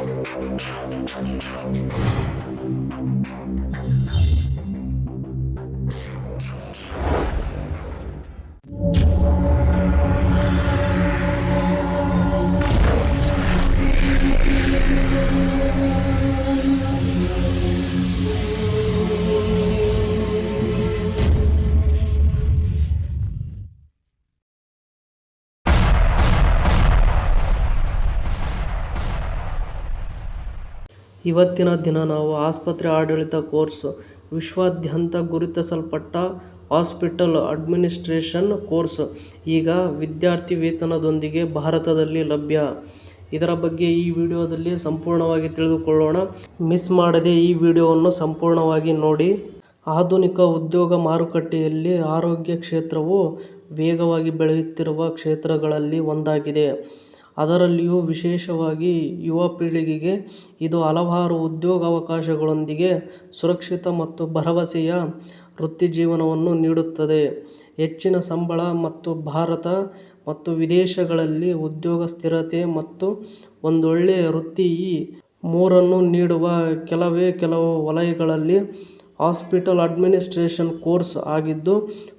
Thank you. ಇವತ್ತಿನ ದಿನ ನಾವು ಆಸ್ಪತ್ರೆ ಆಡಳಿತ ಕೋರ್ಸ್, ವಿಶ್ವಾದ್ಯಂತ ಗುರುತಿಸಲ್ಪಟ್ಟ ಹಾಸ್ಪಿಟಲ್ ಅಡ್ಮಿನಿಸ್ಟ್ರೇಷನ್ ಕೋರ್ಸ್. ಈಗ ವಿದ್ಯಾರ್ಥಿ ವೇತನದೊಂದಿಗೆ ಭಾರತದಲ್ಲಿ ಲಭ್ಯ. ಇದರ ಬಗ್ಗೆ ಈ ವಿಡಿಯೋದಲ್ಲಿ ಸಂಪೂರ್ಣವಾಗಿ ತಿಳಿದುಕೊಳ್ಳೋಣ. ಮಿಸ್ ಮಾಡದೆ ಈ ವಿಡಿಯೋವನ್ನು ಸಂಪೂರ್ಣವಾಗಿ ನೋಡಿ. ಆಧುನಿಕ ಉದ್ಯೋಗ ಮಾರುಕಟ್ಟೆಯಲ್ಲಿ ಆರೋಗ್ಯ ಕ್ಷೇತ್ರವು ವೇಗವಾಗಿ ಬೆಳೆಯುತ್ತಿರುವ ಕ್ಷೇತ್ರಗಳಲ್ಲಿ ಒಂದಾಗಿದೆ. ಅದರಲ್ಲಿಯೂ ವಿಶೇಷವಾಗಿ ಯುವ ಪೀಳಿಗೆಗೆ ಇದು ಹಲವಾರು ಉದ್ಯೋಗಾವಕಾಶಗಳೊಂದಿಗೆ ಸುರಕ್ಷಿತ ಮತ್ತು ಭರವಸೆಯ ವೃತ್ತಿಜೀವನವನ್ನು ನೀಡುತ್ತದೆ. ಹೆಚ್ಚಿನ ಸಂಬಳ ಮತ್ತು ಭಾರತ ಮತ್ತು ವಿದೇಶಗಳಲ್ಲಿ ಉದ್ಯೋಗ ಸ್ಥಿರತೆ ಮತ್ತು ಒಂದೊಳ್ಳೆಯ ವೃತ್ತಿ ಈ ಮೂರನ್ನು ನೀಡುವ ಕೆಲವೇ ಕೆಲವು ವಲಯಗಳಲ್ಲಿ ಹಾಸ್ಪಿಟಲ್ ಅಡ್ಮಿನಿಸ್ಟ್ರೇಷನ್ ಕೋರ್ಸ್ ಆಗಿದ್ದು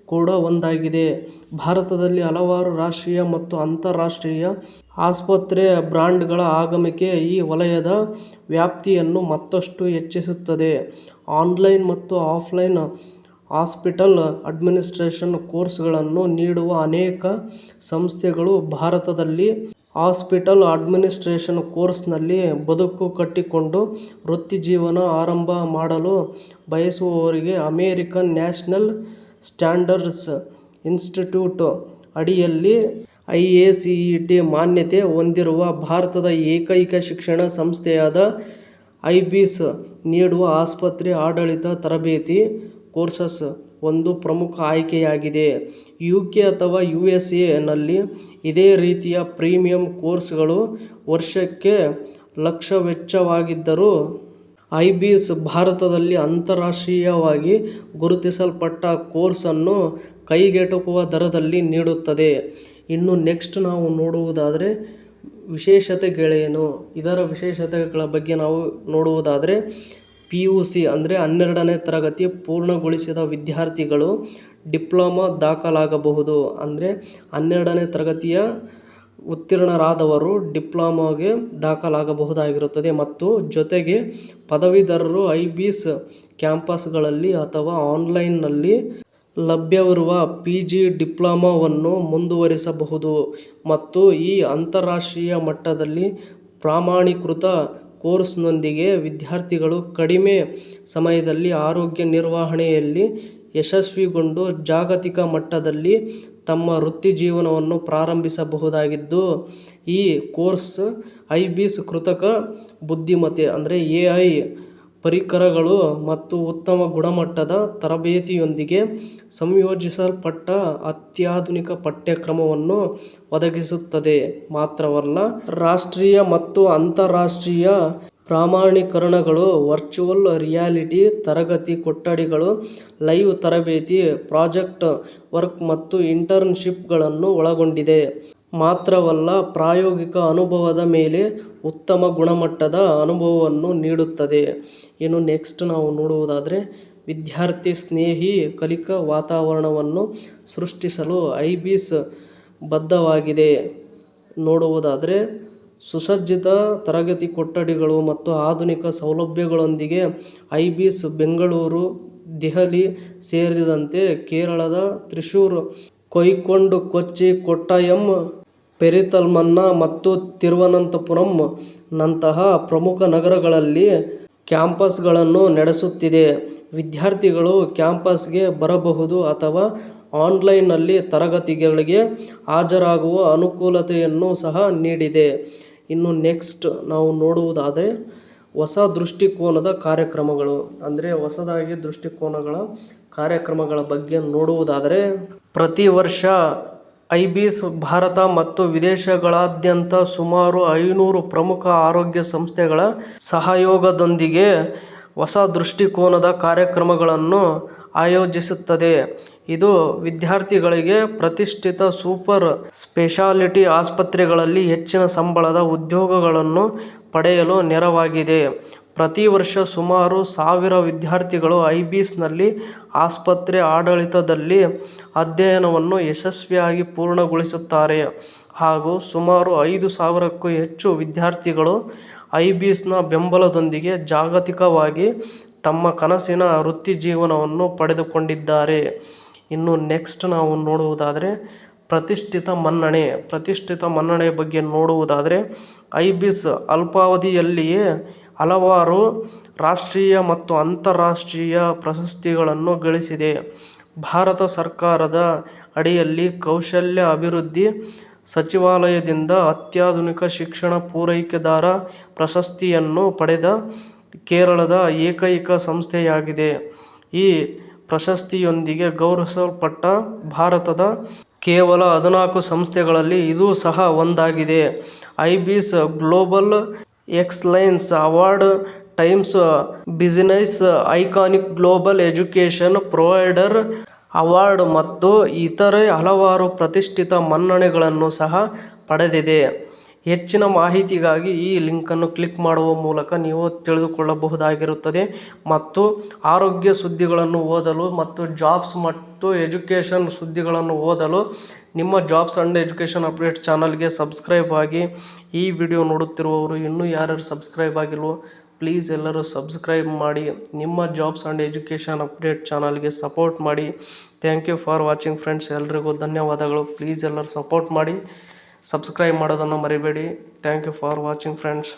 ಕೂಡ ಒಂದಾಗಿದೆ. ಭಾರತದಲ್ಲಿ ಹಲವಾರು ರಾಷ್ಟ್ರೀಯ ಮತ್ತು ಅಂತಾರಾಷ್ಟ್ರೀಯ ಆಸ್ಪತ್ರೆ ಬ್ರಾಂಡ್ಗಳ ಆಗಮಿಕೆ ಈ ವಲಯದ ವ್ಯಾಪ್ತಿಯನ್ನು ಮತ್ತಷ್ಟು ಹೆಚ್ಚಿಸುತ್ತದೆ. ಆನ್ಲೈನ್ ಮತ್ತು ಆಫ್ಲೈನ್ ಹಾಸ್ಪಿಟಲ್ ಅಡ್ಮಿನಿಸ್ಟ್ರೇಷನ್ ಕೋರ್ಸ್ಗಳನ್ನು ನೀಡುವ ಅನೇಕ ಸಂಸ್ಥೆಗಳು ಭಾರತದಲ್ಲಿ ಹಾಸ್ಪಿಟಲ್ ಅಡ್ಮಿನಿಸ್ಟ್ರೇಷನ್ ಕೋರ್ಸ್ನಲ್ಲಿ ಬದುಕು ಕಟ್ಟಿಕೊಂಡು ವೃತ್ತಿಜೀವನ ಆರಂಭ ಮಾಡಲು ಬಯಸುವವರಿಗೆ ಅಮೇರಿಕನ್ ನ್ಯಾಷನಲ್ ಸ್ಟ್ಯಾಂಡರ್ಡ್ಸ್ ಇನ್ಸ್ಟಿಟ್ಯೂಟ್ ಅಡಿಯಲ್ಲಿ I A C E T ಮಾನ್ಯತೆ ಹೊಂದಿರುವ ಭಾರತದ ಏಕೈಕ ಶಿಕ್ಷಣ ಸಂಸ್ಥೆಯಾದ ಐಬಿಸ್ ನೀಡುವ ಆಸ್ಪತ್ರೆ ಆಡಳಿತ ತರಬೇತಿ ಕೋರ್ಸಸ್ ಒಂದು ಪ್ರಮುಖ ಆಯ್ಕೆಯಾಗಿದೆ. ಯು ಕೆ ಅಥವಾ ಯು ಎಸ್ ಎನಲ್ಲಿ ನಲ್ಲಿ ಇದೇ ರೀತಿಯ ಪ್ರೀಮಿಯಂ ಕೋರ್ಸ್ಗಳು ವರ್ಷಕ್ಕೆ ಲಕ್ಷ ವೆಚ್ಚವಾಗಿದ್ದರೂ ಐಬಿಸ್ ಭಾರತದಲ್ಲಿ ಅಂತಾರಾಷ್ಟ್ರೀಯವಾಗಿ ಗುರುತಿಸಲ್ಪಟ್ಟ ಕೋರ್ಸನ್ನು ಕೈಗೆಟುಕುವ ದರದಲ್ಲಿ ನೀಡುತ್ತದೆ. ಇನ್ನು ನೆಕ್ಸ್ಟ್ ನಾವು ನೋಡುವುದಾದರೆ ವಿಶೇಷತೆಗಳೇನು ಇದರ ವಿಶೇಷತೆಗಳ ಬಗ್ಗೆ ನಾವು ನೋಡುವುದಾದರೆ ಪಿ ಯು ಸಿ ಅಂದರೆ ಹನ್ನೆರಡನೇ ತರಗತಿ ಪೂರ್ಣಗೊಳಿಸಿದ ವಿದ್ಯಾರ್ಥಿಗಳು ಡಿಪ್ಲೊಮಾ ದಾಖಲಾಗಬಹುದು. ಅಂದರೆ ಹನ್ನೆರಡನೇ ತರಗತಿಯ ಉತ್ತೀರ್ಣರಾದವರು ಡಿಪ್ಲೊಮಾಗೆ ದಾಖಲಾಗಬಹುದಾಗಿರುತ್ತದೆ. ಮತ್ತು ಜೊತೆಗೆ ಪದವೀಧರರು ಐ ಬಿ ಎಸ್ ಕ್ಯಾಂಪಸ್ಗಳಲ್ಲಿ ಅಥವಾ ಆನ್ಲೈನ್ನಲ್ಲಿ ಲಭ್ಯವಿರುವ ಪಿ ಜಿ ಡಿಪ್ಲೊಮಾವನ್ನು ಮುಂದುವರಿಸಬಹುದು ಮತ್ತು ಈ ಅಂತಾರಾಷ್ಟ್ರೀಯ ಮಟ್ಟದಲ್ಲಿ ಪ್ರಮಾಣೀಕೃತ ಕೋರ್ಸ್ನೊಂದಿಗೆ ವಿದ್ಯಾರ್ಥಿಗಳು ಕಡಿಮೆ ಸಮಯದಲ್ಲಿ ಆರೋಗ್ಯ ನಿರ್ವಹಣೆಯಲ್ಲಿ ಯಶಸ್ವಿಗೊಂಡು ಜಾಗತಿಕ ಮಟ್ಟದಲ್ಲಿ ತಮ್ಮ ವೃತ್ತಿಜೀವನವನ್ನು ಪ್ರಾರಂಭಿಸಬಹುದಾಗಿದ್ದು, ಈ ಕೋರ್ಸ್ ಐಬಿಸ್ ಕೃತಕ ಬುದ್ಧಿಮತ್ತೆ ಅಂದರೆ ಎ ಐ ಪರಿಕರಗಳು ಮತ್ತು ಉತ್ತಮ ಗುಣಮಟ್ಟದ ತರಬೇತಿಯೊಂದಿಗೆ ಸಂಯೋಜಿಸಲ್ಪಟ್ಟ ಅತ್ಯಾಧುನಿಕ ಪಠ್ಯಕ್ರಮವನ್ನು ಒದಗಿಸುತ್ತದೆ. ಮಾತ್ರವಲ್ಲ, ರಾಷ್ಟ್ರೀಯ ಮತ್ತು ಅಂತಾರಾಷ್ಟ್ರೀಯ ಪ್ರಮಾಣೀಕರಣಗಳು, ವರ್ಚುವಲ್ ರಿಯಾಲಿಟಿ ತರಗತಿ ಕೊಠಡಿಗಳು, ಲೈವ್ ತರಬೇತಿ, ಪ್ರಾಜೆಕ್ಟ್ ವರ್ಕ್ ಮತ್ತು ಇಂಟರ್ನ್ಶಿಪ್ಗಳನ್ನು ಒಳಗೊಂಡಿದೆ. ಮಾತ್ರವಲ್ಲ, ಪ್ರಾಯೋಗಿಕ ಅನುಭವದ ಮೇಲೆ ಉತ್ತಮ ಗುಣಮಟ್ಟದ ಅನುಭವವನ್ನು ನೀಡುತ್ತದೆ. ಇನ್ನು ನೆಕ್ಸ್ಟ್ ನಾವು ನೋಡುವುದಾದರೆ, ವಿದ್ಯಾರ್ಥಿ ಸ್ನೇಹಿ ಕಲಿಕಾ ವಾತಾವರಣವನ್ನು ಸೃಷ್ಟಿಸಲು ಐಬೀಸ್ ಬದ್ಧವಾಗಿದೆ. ನೋಡುವುದಾದರೆ, ಸುಸಜ್ಜಿತ ತರಗತಿ ಕೊಠಡಿಗಳು ಮತ್ತು ಆಧುನಿಕ ಸೌಲಭ್ಯಗಳೊಂದಿಗೆ ಐಬೀಸ್ ಬೆಂಗಳೂರು, ದೆಹಲಿ ಸೇರಿದಂತೆ ಕೇರಳದ ತ್ರಿಶೂರ್, ಕೊಯ್ಕೊಂಡು, ಕೊಚ್ಚಿ, ಕೊಟ್ಟಾಯಂ ಪೆರಿಂತಲ್ಮನ್ನ ಮತ್ತು ತಿರುವನಂತಪುರಂ ನಂತಹ ಪ್ರಮುಖ ನಗರಗಳಲ್ಲಿ ಕ್ಯಾಂಪಸ್ಗಳನ್ನು ನಡೆಸುತ್ತಿದೆ. ವಿದ್ಯಾರ್ಥಿಗಳು ಕ್ಯಾಂಪಸ್ಗೆ ಬರಬಹುದು ಅಥವಾ ಆನ್ಲೈನ್ನಲ್ಲಿ ತರಗತಿಗಳಿಗೆ ಹಾಜರಾಗುವ ಅನುಕೂಲತೆಯನ್ನು ಸಹ ನೀಡಿದೆ. ಇನ್ನು ನೆಕ್ಸ್ಟ್ ನಾವು ನೋಡುವುದಾದರೆ ಹೊಸ ದೃಷ್ಟಿಕೋನದ ಕಾರ್ಯಕ್ರಮಗಳು. ಅಂದರೆ ಹೊಸದಾಗಿ ದೃಷ್ಟಿಕೋನಗಳ ಕಾರ್ಯಕ್ರಮಗಳ ಬಗ್ಗೆ ನೋಡುವುದಾದರೆ ಪ್ರತಿ ವರ್ಷ ಐಬಿಸ್ ಭಾರತ ಮತ್ತು ವಿದೇಶಗಳಾದ್ಯಂತ ಸುಮಾರು ಐನೂರು ಪ್ರಮುಖ ಆರೋಗ್ಯ ಸಂಸ್ಥೆಗಳ ಸಹಯೋಗದೊಂದಿಗೆ ಹೊಸ ದೃಷ್ಟಿಕೋನದ ಕಾರ್ಯಕ್ರಮಗಳನ್ನು ಆಯೋಜಿಸುತ್ತದೆ. ಇದು ವಿದ್ಯಾರ್ಥಿಗಳಿಗೆ ಪ್ರತಿಷ್ಠಿತ ಸೂಪರ್ ಸ್ಪೆಷಾಲಿಟಿ ಆಸ್ಪತ್ರೆಗಳಲ್ಲಿ ಹೆಚ್ಚಿನ ಸಂಬಳದ ಉದ್ಯೋಗಗಳನ್ನು ಪಡೆಯಲು ನೆರವಾಗಿದೆ. ಪ್ರತಿ ವರ್ಷ ಸುಮಾರು ಸಾವಿರ ವಿದ್ಯಾರ್ಥಿಗಳು ಐಬಿಸ್ನಲ್ಲಿ ಆಸ್ಪತ್ರೆ ಆಡಳಿತದಲ್ಲಿ ಅಧ್ಯಯನವನ್ನು ಯಶಸ್ವಿಯಾಗಿ ಪೂರ್ಣಗೊಳಿಸುತ್ತಾರೆ. ಹಾಗೂ ಸುಮಾರು ಐದು ಸಾವಿರಕ್ಕೂ ಹೆಚ್ಚು ವಿದ್ಯಾರ್ಥಿಗಳು ಐಬಿಸ್ನ ಬೆಂಬಲದೊಂದಿಗೆ ಜಾಗತಿಕವಾಗಿ ತಮ್ಮ ಕನಸಿನ ವೃತ್ತಿ ಜೀವನವನ್ನು ಪಡೆದುಕೊಂಡಿದ್ದಾರೆ. ಇನ್ನು ನೆಕ್ಸ್ಟ್ ನಾವು ನೋಡುವುದಾದರೆ, ಪ್ರತಿಷ್ಠಿತ ಮನ್ನಣೆ. ಪ್ರತಿಷ್ಠಿತ ಮನ್ನಣೆ ಬಗ್ಗೆ ನೋಡುವುದಾದರೆ, ಐಬಿಸ್ ಅಲ್ಪಾವಧಿಯಲ್ಲಿಯೇ ಹಲವಾರು ರಾಷ್ಟ್ರೀಯ ಮತ್ತು ಅಂತಾರಾಷ್ಟ್ರೀಯ ಪ್ರಶಸ್ತಿಗಳನ್ನು ಗಳಿಸಿದೆ. ಭಾರತ ಸರ್ಕಾರದ ಅಡಿಯಲ್ಲಿ ಕೌಶಲ್ಯ ಅಭಿವೃದ್ಧಿ ಸಚಿವಾಲಯದಿಂದ ಅತ್ಯಾಧುನಿಕ ಶಿಕ್ಷಣ ಪೂರೈಕೆದಾರ ಪ್ರಶಸ್ತಿಯನ್ನು ಪಡೆದ ಕೇರಳದ ಏಕೈಕ ಸಂಸ್ಥೆಯಾಗಿದೆ. ಈ ಪ್ರಶಸ್ತಿಯೊಂದಿಗೆ ಗೌರವಿಸಲ್ಪಟ್ಟ ಭಾರತದ ಕೇವಲ ಹದಿನಾಲ್ಕು ಸಂಸ್ಥೆಗಳಲ್ಲಿ ಇದು ಸಹ ಒಂದಾಗಿದೆ. Ibis global excellence award, Times Business, iconic global education provider award ಮತ್ತು ಇತರೆ ಹಲವಾರು ಪ್ರತಿಷ್ಠಿತ ಮನ್ನಣೆಗಳನ್ನು ಸಹ ಪಡೆದಿದೆ. ಹೆಚ್ಚಿನ ಮಾಹಿತಿಗಾಗಿ ಈ ಲಿಂಕನ್ನು ಕ್ಲಿಕ್ ಮಾಡುವ ಮೂಲಕ ನೀವು ತಿಳಿದುಕೊಳ್ಳಬಹುದಾಗಿರುತ್ತದೆ. ಮತ್ತು ಆರೋಗ್ಯ ಸುದ್ದಿಗಳನ್ನು ಓದಲು ಮತ್ತು ಜಾಬ್ಸ್ ಮತ್ತು ಎಜುಕೇಷನ್ ಸುದ್ದಿಗಳನ್ನು ಓದಲು ನಿಮ್ಮ ಜಾಬ್ಸ್ ಆ್ಯಂಡ್ ಎಜುಕೇಷನ್ ಅಪ್ಡೇಟ್ ಚಾನಲ್ಗೆ ಸಬ್ಸ್ಕ್ರೈಬ್ ಆಗಿ ಈ ವಿಡಿಯೋ ನೋಡುತ್ತಿರುವವರು ಇನ್ನೂ ಯಾರ್ಯಾರು ಸಬ್ಸ್ಕ್ರೈಬ್ ಆಗಿಲ್ವೋ ಪ್ಲೀಸ್ ಎಲ್ಲರೂ ಸಬ್ಸ್ಕ್ರೈಬ್ ಮಾಡಿ, ನಿಮ್ಮ ಜಾಬ್ಸ್ ಆ್ಯಂಡ್ ಎಜುಕೇಷನ್ ಅಪ್ಡೇಟ್ ಚಾನಲ್ಗೆ ಸಪೋರ್ಟ್ ಮಾಡಿ. Thank you for watching friends, ಎಲ್ರಿಗೂ ಧನ್ಯವಾದಗಳು. ಪ್ಲೀಸ್ ಎಲ್ಲರೂ ಸಪೋರ್ಟ್ ಮಾಡಿ. ಸಬ್ಸ್ಕ್ರೈಬ್ ಮಾಡೋದನ್ನು ಮರಿಬೇಡಿ. Thank you for watching friends